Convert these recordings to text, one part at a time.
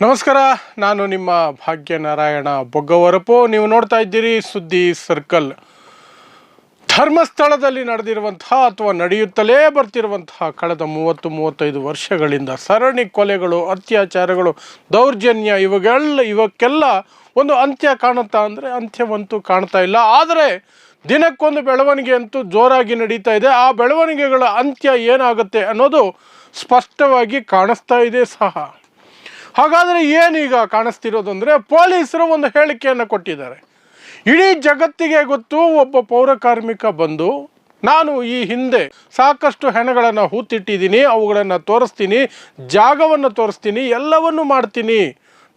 ನಮಸ್ಕಾರ, ನಾನು ನಿಮ್ಮ ಭಾಗ್ಯನಾರಾಯಣ ಬೊಗ್ಗವರಪು. ನೀವು ನೋಡ್ತಾ ಇದ್ದೀರಿ ಸುದ್ದಿ ಸರ್ಕಲ್. ಧರ್ಮಸ್ಥಳದಲ್ಲಿ ನಡೆದಿರುವಂತಹ ಅಥವಾ ನಡೆಯುತ್ತಲೇ ಬರ್ತಿರುವಂತಹ ಕಳೆದ ಮೂವತ್ತು, ಮೂವತ್ತೈದು ವರ್ಷಗಳಿಂದ ಸರಣಿ ಕೊಲೆಗಳು, ಅತ್ಯಾಚಾರಗಳು, ದೌರ್ಜನ್ಯ ಇವುಗಳೆಲ್ಲ ಇವಕ್ಕೆಲ್ಲ ಒಂದು ಅಂತ್ಯ ಕಾಣುತ್ತಾ ಅಂದರೆ ಅಂತ್ಯವಂತೂ ಕಾಣ್ತಾ ಇಲ್ಲ. ಆದರೆ ದಿನಕ್ಕೊಂದು ಬೆಳವಣಿಗೆ ಅಂತೂ ಜೋರಾಗಿ ನಡೀತಾ ಇದೆ. ಆ ಬೆಳವಣಿಗೆಗಳ ಅಂತ್ಯ ಏನಾಗುತ್ತೆ ಅನ್ನೋದು ಸ್ಪಷ್ಟವಾಗಿ ಕಾಣಿಸ್ತಾ ಇದೆ ಸಹ. ಹಾಗಾದರೆ ಏನೀಗ ಕಾಣಿಸ್ತಿರೋದು ಅಂದರೆ ಪೊಲೀಸರು ಒಂದು ಹೇಳಿಕೆಯನ್ನು ಕೊಟ್ಟಿದ್ದಾರೆ. ಇಡೀ ಜಗತ್ತಿಗೆ ಗೊತ್ತು ಒಬ್ಬ ಪೌರಕಾರ್ಮಿಕ ಬಂದು, ನಾನು ಈ ಹಿಂದೆ ಸಾಕಷ್ಟು ಹೆಣಗಳನ್ನು ಹೂತಿಟ್ಟಿದ್ದೀನಿ, ಅವುಗಳನ್ನು ತೋರಿಸ್ತೀನಿ, ಜಾಗವನ್ನು ತೋರಿಸ್ತೀನಿ, ಎಲ್ಲವನ್ನು ಮಾಡ್ತೀನಿ.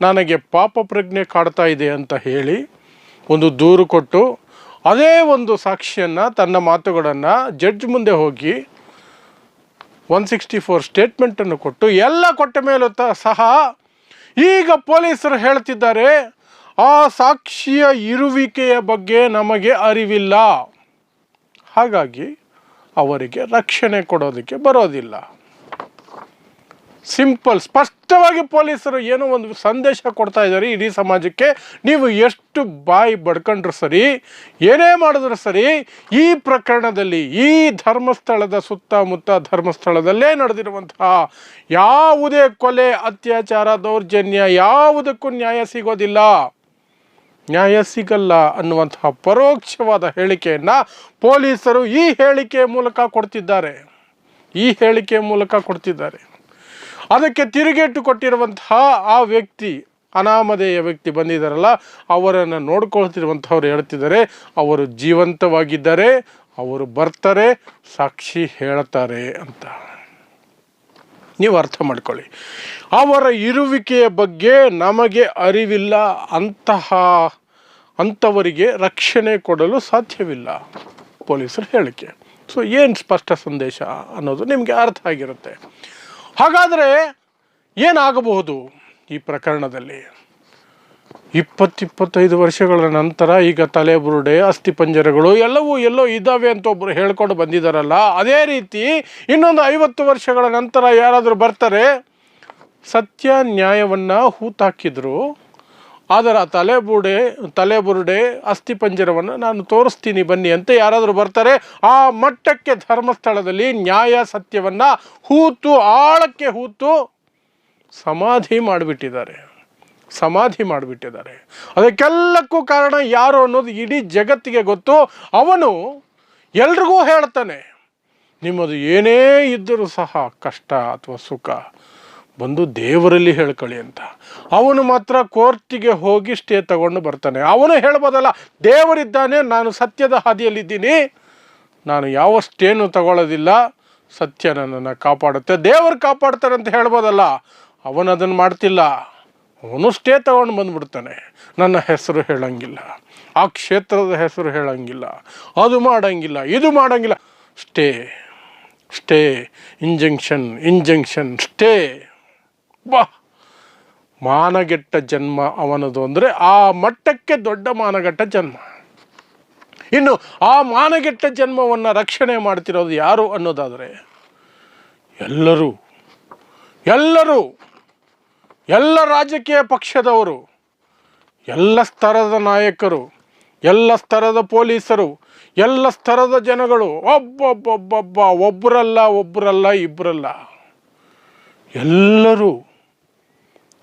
ನನಗೆ ಪಾಪ ಪ್ರಜ್ಞೆ ಕಾಡ್ತಾ ಇದೆ ಅಂತ ಹೇಳಿ ಒಂದು ದೂರು ಕೊಟ್ಟು, ಅದೇ ಒಂದು ಸಾಕ್ಷಿಯನ್ನು, ತನ್ನ ಮಾತುಗಳನ್ನು ಜಡ್ಜ್ ಮುಂದೆ ಹೋಗಿ ಒನ್ ಸಿಕ್ಸ್ಟಿ ಫೋರ್ ಸ್ಟೇಟ್ಮೆಂಟನ್ನು ಕೊಟ್ಟು, ಎಲ್ಲ ಕೊಟ್ಟ ಮೇಲೂ ಸಹ ಈಗ ಪೊಲೀಸರು ಹೇಳ್ತಿದ್ದಾರೆ ಆ ಸಾಕ್ಷಿಯ ಇರುವಿಕೆಯ ಬಗ್ಗೆ ನಮಗೆ ಅರಿವಿಲ್ಲ. ಹಾಗಾಗಿ ಅವರಿಗೆ ರಕ್ಷಣೆ ಕೊಡೋದಕ್ಕೆ ಬರೋದಿಲ್ಲ. ಸಿಂಪಲ್, ಸ್ಪಷ್ಟವಾಗಿ ಪೊಲೀಸರು ಏನೋ ಒಂದು ಸಂದೇಶ ಕೊಡ್ತಾ ಇದ್ದಾರೆ ಇಡೀ ಸಮಾಜಕ್ಕೆ. ನೀವು ಎಷ್ಟು ಬಾಯಿ ಬಡ್ಕೊಂಡ್ರು ಸರಿ, ಏನೇ ಮಾಡಿದ್ರು ಸರಿ, ಈ ಪ್ರಕರಣದಲ್ಲಿ, ಈ ಧರ್ಮಸ್ಥಳದ ಸುತ್ತಮುತ್ತ ಧರ್ಮಸ್ಥಳದಲ್ಲೇ ನಡೆದಿರುವಂತಹ ಯಾವುದೇ ಕೊಲೆ, ಅತ್ಯಾಚಾರ, ದೌರ್ಜನ್ಯ ಯಾವುದಕ್ಕೂ ನ್ಯಾಯ ಸಿಗೋದಿಲ್ಲ. ನ್ಯಾಯ ಸಿಗಲ್ಲ ಅನ್ನುವಂತಹ ಪರೋಕ್ಷವಾದ ಹೇಳಿಕೆಯನ್ನು ಪೊಲೀಸರು ಈ ಹೇಳಿಕೆ ಮೂಲಕ ಕೊಡ್ತಿದ್ದಾರೆ. ಈ ಹೇಳಿಕೆ ಮೂಲಕ ಕೊಡ್ತಿದ್ದಾರೆ. ಅದಕ್ಕೆ ತಿರುಗೇಟು ಕೊಟ್ಟಿರುವಂತಹ ಆ ವ್ಯಕ್ತಿ, ಅನಾಮಧೇಯ ವ್ಯಕ್ತಿ ಬಂದಿದ್ದಾರಲ್ಲ, ಅವರನ್ನು ನೋಡ್ಕೊಳ್ತಿರುವಂಥವ್ರು ಹೇಳ್ತಿದ್ದಾರೆ, ಅವರು ಜೀವಂತವಾಗಿದ್ದಾರೆ, ಅವರು ಬರ್ತಾರೆ, ಸಾಕ್ಷಿ ಹೇಳ್ತಾರೆ ಅಂತ. ನೀವು ಅರ್ಥ ಮಾಡ್ಕೊಳ್ಳಿ. ಅವರ ಇರುವಿಕೆಯ ಬಗ್ಗೆ ನಮಗೆ ಅರಿವಿಲ್ಲ, ಅಂತಹ, ಅಂಥವರಿಗೆ ರಕ್ಷಣೆ ಕೊಡಲು ಸಾಧ್ಯವಿಲ್ಲ, ಪೊಲೀಸರು ಹೇಳಿಕೆ. ಸೊ ಏನು ಸ್ಪಷ್ಟ ಸಂದೇಶ ಅನ್ನೋದು ನಿಮಗೆ ಅರ್ಥ ಆಗಿರುತ್ತೆ. ಹಾಗಾದರೆ ಏನಾಗಬಹುದು ಈ ಪ್ರಕರಣದಲ್ಲಿ? ಇಪ್ಪತ್ತಿಪ್ಪತ್ತೈದು ವರ್ಷಗಳ ನಂತರ ಈಗ ತಲೆಬುರುಡೆ ಅಸ್ಥಿಪಂಜರಗಳು ಎಲ್ಲವೂ ಎಲ್ಲೋ ಇದ್ದಾವೆ ಅಂತ ಒಬ್ಬರು ಹೇಳ್ಕೊಂಡು ಬಂದಿದ್ದಾರಲ್ಲ ಅದೇ ರೀತಿ ಇನ್ನೊಂದು ಐವತ್ತು ವರ್ಷಗಳ ನಂತರ ಯಾರಾದರೂ ಬರ್ತಾರೆ? ಸತ್ಯ ನ್ಯಾಯವನ್ನು ಹೂತಾಕಿದ್ರು. ಅದರ ತಲೆಬುಡೆ, ತಲೆಬುರುಡೆ ಅಸ್ಥಿಪಂಜರವನ್ನು ನಾನು ತೋರಿಸ್ತೀನಿ ಬನ್ನಿ ಅಂತ ಯಾರಾದರೂ ಬರ್ತಾರೆ, ಆ ಮಟ್ಟಕ್ಕೆ ಧರ್ಮಸ್ಥಳದಲ್ಲಿ ನ್ಯಾಯ ಸತ್ಯವನ್ನು ಹೂತು, ಆಳಕ್ಕೆ ಹೂತು ಸಮಾಧಿ ಮಾಡಿಬಿಟ್ಟಿದ್ದಾರೆ. ಸಮಾಧಿ ಮಾಡಿಬಿಟ್ಟಿದ್ದಾರೆ. ಅದಕ್ಕೆಲ್ಲಕ್ಕೂ ಕಾರಣ ಯಾರು ಅನ್ನೋದು ಇಡೀ ಜಗತ್ತಿಗೆ ಗೊತ್ತು. ಅವನು ಎಲ್ರಿಗೂ ಹೇಳ್ತಾನೆ, ನಿಮ್ಮದು ಏನೇ ಇದ್ದರೂ ಸಹ ಕಷ್ಟ ಅಥವಾ ಸುಖ. ಬಂದು ದೇವರಲ್ಲಿ ಹೇಳ್ಕೊಳ್ಳಿ ಅಂತ. ಅವನು ಮಾತ್ರ ಕೋರ್ಟಿಗೆ ಹೋಗಿ ಸ್ಟೇ ತಗೊಂಡು ಬರ್ತಾನೆ. ಅವನು ಹೇಳ್ಬೋದಲ್ಲ, ದೇವರಿದ್ದಾನೆ, ನಾನು ಸತ್ಯದ ಹಾದಿಯಲ್ಲಿದ್ದೀನಿ. ನಾನು ಯಾವ ಸ್ಟೇನು ತಗೊಳ್ಳೋದಿಲ್ಲ, ಸತ್ಯ ನನ್ನನ್ನು ಕಾಪಾಡುತ್ತೆ. ದೇವರು ಕಾಪಾಡ್ತಾರೆ ಅಂತ ಹೇಳ್ಬೋದಲ್ಲ, ಅವನು ಅದನ್ನು ಮಾಡ್ತಿಲ್ಲ. ಅವನು ಸ್ಟೇ ತಗೊಂಡು ಬಂದ್ಬಿಡ್ತಾನೆ. ನನ್ನ ಹೆಸರು ಹೇಳಂಗಿಲ್ಲ. ಆ ಕ್ಷೇತ್ರದ ಹೆಸರು ಹೇಳಂಗಿಲ್ಲ. ಅದು ಮಾಡಂಗಿಲ್ಲ, ಇದು ಮಾಡಂಗಿಲ್ಲ. Stay stay, injunction injunction, stay. ಬಾ. ಮಾನಗೆಟ್ಟ ಜನ್ಮ ಅವನದು ಅಂದರೆ ಆ ಮಟ್ಟಕ್ಕೆ ದೊಡ್ಡ ಮಾನಗೆಟ್ಟ ಜನ್ಮ. ಇನ್ನು ಆ ಮಾನಗೆಟ್ಟ ಜನ್ಮವನ್ನು ರಕ್ಷಣೆ ಮಾಡ್ತಿರೋದು ಯಾರು ಅನ್ನೋದಾದರೆ ಎಲ್ಲರೂ ಎಲ್ಲರೂ, ಎಲ್ಲ ರಾಜಕೀಯ ಪಕ್ಷದವರು, ಎಲ್ಲ ಸ್ತರದ ನಾಯಕರು, ಎಲ್ಲ ಸ್ತರದ ಪೊಲೀಸರು, ಎಲ್ಲ ಸ್ತರದ ಜನಗಳು, ಒಬ್ಬೊಬ್ಬೊಬ್ಬೊಬ್ಬ ಒಬ್ಬರಲ್ಲ ಒಬ್ಬರಲ್ಲ ಇಬ್ಬರಲ್ಲ ಎಲ್ಲರೂ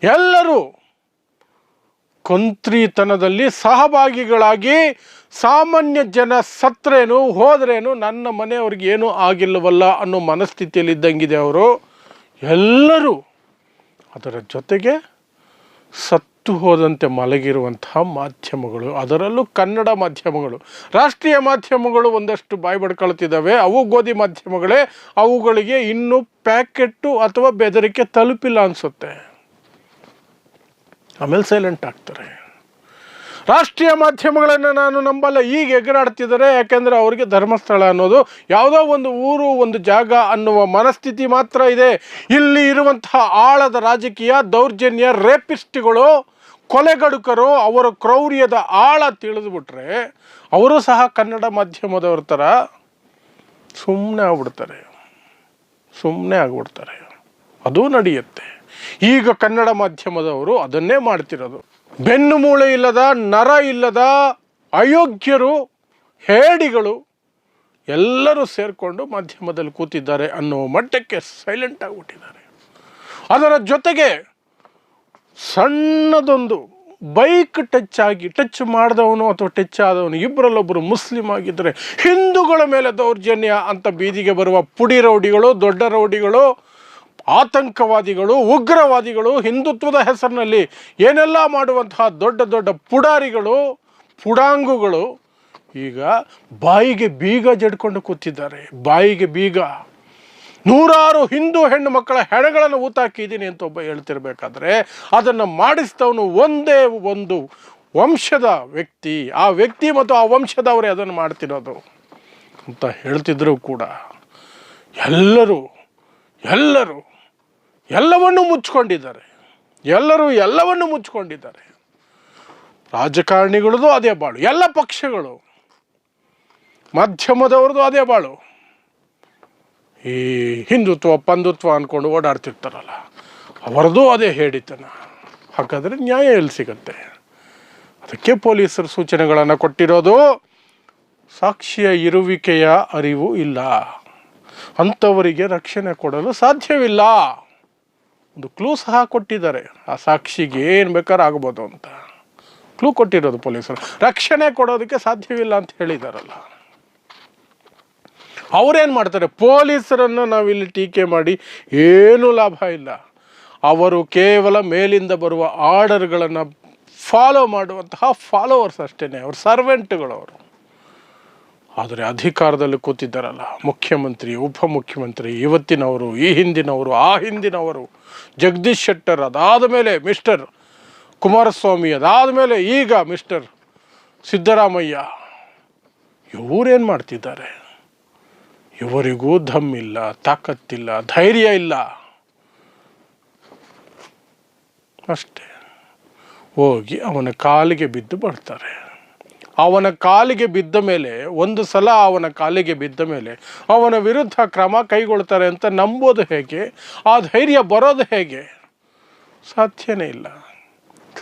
ಎಲ್ಲರೂ ಕೊಂತ್ರಿತನದಲ್ಲಿ ಸಹಭಾಗಿಗಳಾಗಿ ಸಾಮಾನ್ಯ ಜನ ಸತ್ರೇನು, ಹೋದ್ರೇನು, ನನ್ನ ಮನೆಯವ್ರಿಗೆ ಏನೂ ಆಗಿಲ್ಲವಲ್ಲ ಅನ್ನೋ ಮನಸ್ಥಿತಿಯಲ್ಲಿದ್ದಂಗಿದೆ ಅವರು. ಎಲ್ಲರೂ ಅದರ ಜೊತೆಗೆ ಸತ್ತು ಹೋದಂತೆ ಮಲಗಿರುವಂತಹ ಮಾಧ್ಯಮಗಳು, ಅದರಲ್ಲೂ ಕನ್ನಡ ಮಾಧ್ಯಮಗಳು, ರಾಷ್ಟ್ರೀಯ ಮಾಧ್ಯಮಗಳು ಒಂದಷ್ಟು ಬಾಯಿ ಬಡ್ಕೊಳ್ತಿದ್ದಾವೆ ಅವು ಗೋಧಿ ಮಾಧ್ಯಮಗಳೇ, ಅವುಗಳಿಗೆ ಇನ್ನೂ ಪ್ಯಾಕೆಟ್ಟು ಅಥವಾ ಬೆದರಿಕೆ ತಲುಪಿಲ್ಲ ಅನಿಸುತ್ತೆ. ಆಮೇಲೆ ಸೈಲೆಂಟ್ ಆಗ್ತಾರೆ. ರಾಷ್ಟ್ರೀಯ ಮಾಧ್ಯಮಗಳನ್ನು ನಾನು ನಂಬಲ್ಲ, ಈಗ ಎಗರಾಡ್ತಿದ್ದಾರೆ. ಯಾಕೆಂದರೆ ಅವರಿಗೆ ಧರ್ಮಸ್ಥಳ ಅನ್ನೋದು ಯಾವುದೋ ಒಂದು ಊರು, ಒಂದು ಜಾಗ ಅನ್ನುವ ಮನಸ್ಥಿತಿ ಮಾತ್ರ ಇದೆ. ಇಲ್ಲಿ ಇರುವಂತಹ ಆಳದ ರಾಜಕೀಯ, ದೌರ್ಜನ್ಯ, ರೇಪಿಸ್ಟ್ಗಳು, ಕೊಲೆಗಡುಕರು, ಅವರ ಕ್ರೌರ್ಯದ ಆಳ ತಿಳಿದುಬಿಟ್ರೆ ಅವರು ಸಹ ಕನ್ನಡ ಮಾಧ್ಯಮದವ್ರ ಥರ ಸುಮ್ಮನೆ ಆಗ್ಬಿಡ್ತಾರೆ. ಸುಮ್ಮನೆ ಆಗ್ಬಿಡ್ತಾರೆ. ಅದು ನಡೆಯುತ್ತೆ. ಈಗ ಕನ್ನಡ ಮಾಧ್ಯಮದವರು ಅದನ್ನೇ ಮಾಡ್ತಿರೋದು. ಬೆನ್ನು ಮೂಳೆ ಇಲ್ಲದ, ನರ ಇಲ್ಲದ, ಅಯೋಗ್ಯರು, ಹೇಡಿಗಳು ಎಲ್ಲರೂ ಸೇರಿಕೊಂಡು ಮಾಧ್ಯಮದಲ್ಲಿ ಕೂತಿದ್ದಾರೆ ಅನ್ನೋ ಮಟ್ಟಕ್ಕೆ ಸೈಲೆಂಟ್ ಆಗಿಬಿಟ್ಟಿದ್ದಾರೆ ಅದರ ಜೊತೆಗೆ ಸಣ್ಣದೊಂದು ಬೈಕ್ ಟಚ್ ಆಗಿ, ಟಚ್ ಮಾಡಿದವನು ಅಥವಾ ಟಚ್ ಆದವನು ಇಬ್ಬರಲ್ಲೊಬ್ಬರು ಮುಸ್ಲಿಂ ಆಗಿದ್ದರೆ ಹಿಂದೂಗಳ ಮೇಲೆ ದೌರ್ಜನ್ಯ ಅಂತ ಬೀದಿಗೆ ಬರುವ ಪುಡಿ ರೌಡಿಗಳು, ದೊಡ್ಡ ರೌಡಿಗಳು ಆತಂಕವಾದಿಗಳು, ಉಗ್ರವಾದಿಗಳು ಹಿಂದುತ್ವದ ಹೆಸರಿನಲ್ಲಿ ಏನೆಲ್ಲ ಮಾಡುವಂತಹ ದೊಡ್ಡ ದೊಡ್ಡ ಪುಡಾರಿಗಳು, ಪುಡಾಂಗುಗಳು ಈಗ ಬಾಯಿಗೆ ಬೀಗ ಜಡ್ಕೊಂಡು ಕೂತಿದ್ದಾರೆ. ಬಾಯಿಗೆ ಬೀಗ. ನೂರಾರು ಹಿಂದೂ ಹೆಣ್ಣು ಮಕ್ಕಳ ಹೆಣಗಳನ್ನು ಊತಾಕಿದ್ದೀನಿ ಅಂತ ಒಬ್ಬ ಹೇಳ್ತಿರ್ಬೇಕಾದ್ರೆ ಅದನ್ನು ಮಾಡಿಸಿದವನು ಒಂದೇ ಒಂದು ವಂಶದ ವ್ಯಕ್ತಿ. ಆ ವ್ಯಕ್ತಿ ಮತ್ತು ಆ ವಂಶದವರೇ ಅದನ್ನು ಮಾಡ್ತಿರೋದು ಅಂತ ಹೇಳ್ತಿದ್ರು ಕೂಡ. ಎಲ್ಲರೂ ಎಲ್ಲರೂ ಎಲ್ಲವನ್ನೂ ಮುಚ್ಚಿಕೊಂಡಿದ್ದಾರೆ. ಎಲ್ಲರೂ ಎಲ್ಲವನ್ನು ಮುಚ್ಚಿಕೊಂಡಿದ್ದಾರೆ. ರಾಜಕಾರಣಿಗಳದು ಅದೇ ಬಾಳು. ಎಲ್ಲ ಪಕ್ಷಗಳು, ಮಾಧ್ಯಮದವ್ರದ್ದು ಅದೇ ಬಾಳು. ಈ ಹಿಂದುತ್ವ, ಪಂದುತ್ವ ಅಂದ್ಕೊಂಡು ಓಡಾಡ್ತಿರ್ತಾರಲ್ಲ, ಅವರದ್ದು ಅದೇ ಹೇಳಿತನ. ಹಾಗಾದರೆ ನ್ಯಾಯ ಎಲ್ಲಿ ಸಿಗುತ್ತೆ? ಅದಕ್ಕೆ ಪೊಲೀಸರು ಸೂಚನೆಗಳನ್ನು ಕೊಟ್ಟಿರೋದು, ಸಾಕ್ಷಿಯ ಇರುವಿಕೆಯ ಅರಿವು ಇಲ್ಲ. ಅಂಥವರಿಗೆ ರಕ್ಷಣೆ ಕೊಡಲು ಸಾಧ್ಯವಿಲ್ಲ. ಒಂದು ಕ್ಲೂ ಸಹ ಕೊಟ್ಟಿದ್ದಾರೆ. ಆ ಸಾಕ್ಷಿಗೆ ಏನು ಬೇಕಾದ್ರೂ ಆಗ್ಬೋದು ಅಂತ. ಕ್ಲೂ ಕೊಟ್ಟಿರೋದು ಪೊಲೀಸರು. ರಕ್ಷಣೆ ಕೊಡೋದಕ್ಕೆ ಸಾಧ್ಯವಿಲ್ಲ ಅಂತ ಹೇಳಿದಾರಲ್ಲ. ಅವರೇನು ಮಾಡ್ತಾರೆ? ಪೊಲೀಸರನ್ನು ನಾವಿಲ್ಲಿ ಟೀಕೆ ಮಾಡಿ ಏನೂ ಲಾಭ ಇಲ್ಲ. ಅವರು ಕೇವಲ ಮೇಲಿಂದ ಬರುವ ಆರ್ಡರ್ಗಳನ್ನು ಫಾಲೋ ಮಾಡುವಂತಹ ಫಾಲೋವರ್ಸ್ ಅಷ್ಟೇ ಅವ್ರ ಸರ್ವೆಂಟ್ಗಳು ಅವರು ಆದರೆ ಅಧಿಕಾರದಲ್ಲಿ ಕೂತಿದ್ದಾರಲ್ಲ, ಮುಖ್ಯಮಂತ್ರಿ, ಉಪಮುಖ್ಯಮಂತ್ರಿ, ಇವತ್ತಿನವರು, ಈ ಹಿಂದಿನವರು, ಆ ಹಿಂದಿನವರು, ಜಗದೀಶ್ ಶೆಟ್ಟರ್ ಅದಾದ ಮೇಲೆ ಮಿಸ್ಟರ್ ಕುಮಾರಸ್ವಾಮಿ ಅದಾದ ಮೇಲೆ ಈಗ ಮಿಸ್ಟರ್ ಸಿದ್ದರಾಮಯ್ಯ, ಇವರೇನು ಮಾಡ್ತಿದ್ದಾರೆ? ಇವರಿಗೂ ಇಲ್ಲ, ತಾಕತ್ತಿಲ್ಲ, ಧೈರ್ಯ ಇಲ್ಲ. ಅಷ್ಟೇ. ಹೋಗಿ ಅವನ ಕಾಲಿಗೆ ಬಿದ್ದು ಬರ್ತಾರೆ ಅವನ ಕಾಲಿಗೆ ಬಿದ್ದ ಮೇಲೆ, ಒಂದು ಸಲ ಅವನ ಕಾಲಿಗೆ ಬಿದ್ದ ಮೇಲೆ ಅವನ ವಿರುದ್ಧ ಕ್ರಮ ಕೈಗೊಳ್ತಾರೆ ಅಂತ ನಂಬೋದು ಹೇಗೆ? ಆ ಧೈರ್ಯ ಬರೋದು ಹೇಗೆ? ಸಾಧ್ಯನೇ ಇಲ್ಲ.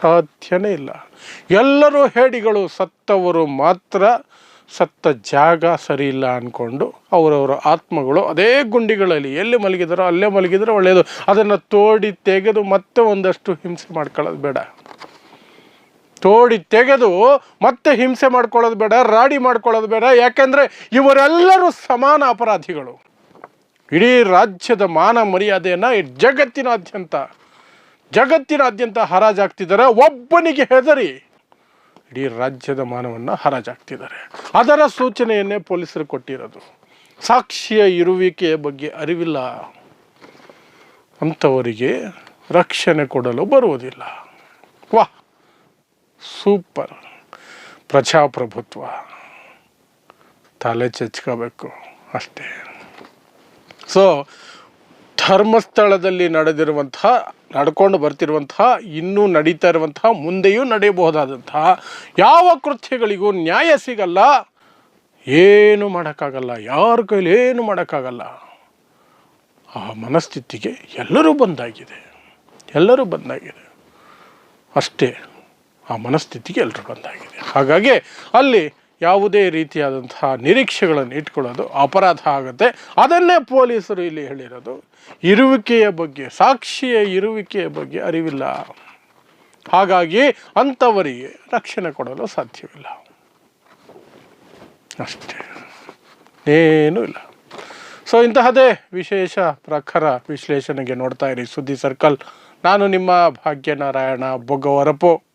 ಸಾಧ್ಯನೇ ಇಲ್ಲ. ಎಲ್ಲರೂ ಹೇಡಿಗಳು ಸತ್ತವರು ಮಾತ್ರ ಸತ್ತ ಜಾಗ ಸರಿ ಇಲ್ಲ ಅಂದ್ಕೊಂಡು ಅವರವರ ಆತ್ಮಗಳು ಅದೇ ಗುಂಡಿಗಳಲ್ಲಿ ಎಲ್ಲಿ ಮಲಗಿದಾರೋ ಅಲ್ಲೇ ಮಲಗಿದ್ರೆ ಒಳ್ಳೆಯದು. ಅದನ್ನು ತೋಡಿ ತೆಗೆದು ಮತ್ತೆ ಒಂದಷ್ಟು ಹಿಂಸೆ ಮಾಡ್ಕೊಳ್ಳೋದು ಬೇಡ. ತೋಡಿ ತೆಗೆದು ಮತ್ತೆ ಹಿಂಸೆ ಮಾಡ್ಕೊಳ್ಳೋದು ಬೇಡ, ರಾಡಿ ಮಾಡ್ಕೊಳ್ಳೋದು ಬೇಡ. ಯಾಕೆಂದರೆ ಇವರೆಲ್ಲರೂ ಸಮಾನ ಅಪರಾಧಿಗಳು. ಇಡೀ ರಾಜ್ಯದ ಮಾನ ಮರ್ಯಾದೆಯನ್ನು ಜಗತ್ತಿನಾದ್ಯಂತ ಜಗತ್ತಿನಾದ್ಯಂತ ಹರಾಜಾಗ್ತಿದ್ದಾರೆ. ಒಬ್ಬನಿಗೆ ಹೆದರಿ ಇಡೀ ರಾಜ್ಯದ ಮಾನವನ್ನು ಹರಾಜಾಗ್ತಿದ್ದಾರೆ. ಅದರ ಸೂಚನೆಯನ್ನೇ ಪೊಲೀಸರು ಕೊಟ್ಟಿರೋದು. ಸಾಕ್ಷಿಯ ಇರುವಿಕೆಯ ಬಗ್ಗೆ ಅರಿವಿಲ್ಲ. ಅಂಥವರಿಗೆ ರಕ್ಷಣೆ ಕೊಡಲು ಬರುವುದಿಲ್ಲ. ವಾಹ್! ಸೂಪರ್. ಪ್ರಜಾಪ್ರಭುತ್ವ. ತಲೆ ಚಚ್ಕೋಬೇಕು ಅಷ್ಟೇ. ಸೊ ಧರ್ಮಸ್ಥಳದಲ್ಲಿ ನಡೆದಿರುವಂತಹ ನಡ್ಕೊಂಡು ಬರ್ತಿರುವಂತಹ ಇನ್ನೂ ನಡೀತಾ ಇರುವಂತಹ ಮುಂದೆಯೂ ನಡೆಯಬಹುದಾದಂತಹ ಯಾವ ಕೃತ್ಯಗಳಿಗೂ ನ್ಯಾಯ ಸಿಗಲ್ಲ. ಏನು ಮಾಡೋಕ್ಕಾಗಲ್ಲ. ಯಾರ ಕೈಲಿ ಏನು ಮಾಡೋಕ್ಕಾಗಲ್ಲ. ಆ ಮನಸ್ಥಿತಿಗೆ ಎಲ್ಲರೂ ಬಂದಾಗಿದೆ. ಎಲ್ಲರೂ ಬಂದಾಗಿದೆ. ಅಷ್ಟೇ. ಆ ಮನಸ್ಥಿತಿಗೆ ಎಲ್ಲರೂ ಬಂದಾಗಿದೆ. ಹಾಗಾಗಿ ಅಲ್ಲಿ ಯಾವುದೇ ರೀತಿಯಾದಂತಹ ನಿರೀಕ್ಷೆಗಳನ್ನು ಇಟ್ಕೊಳ್ಳೋದು ಅಪರಾಧ ಆಗುತ್ತೆ. ಅದನ್ನೇ ಪೊಲೀಸರು ಇಲ್ಲಿ ಹೇಳಿರೋದು. ಇರುವಿಕೆಯ ಬಗ್ಗೆ, ಸಾಕ್ಷಿಯ ಇರುವಿಕೆಯ ಬಗ್ಗೆ ಅರಿವಿಲ್ಲ. ಹಾಗಾಗಿ ಅಂಥವರಿಗೆ ರಕ್ಷಣೆ ಕೊಡಲು ಸಾಧ್ಯವಿಲ್ಲ. ಅಷ್ಟೇ. ಏನೂ ಇಲ್ಲ. ಸೊ ಇಂತಹದೇ ವಿಶೇಷ ಪ್ರಖರ ವಿಶ್ಲೇಷಣೆಗೆ ನೋಡ್ತಾ ಇರಿ ಸುದ್ದಿ ಸರ್ಕಲ್. ನಾನು ನಿಮ್ಮ ಭಾಗ್ಯನಾರಾಯಣ ಬೊಗ್ಗವರಪು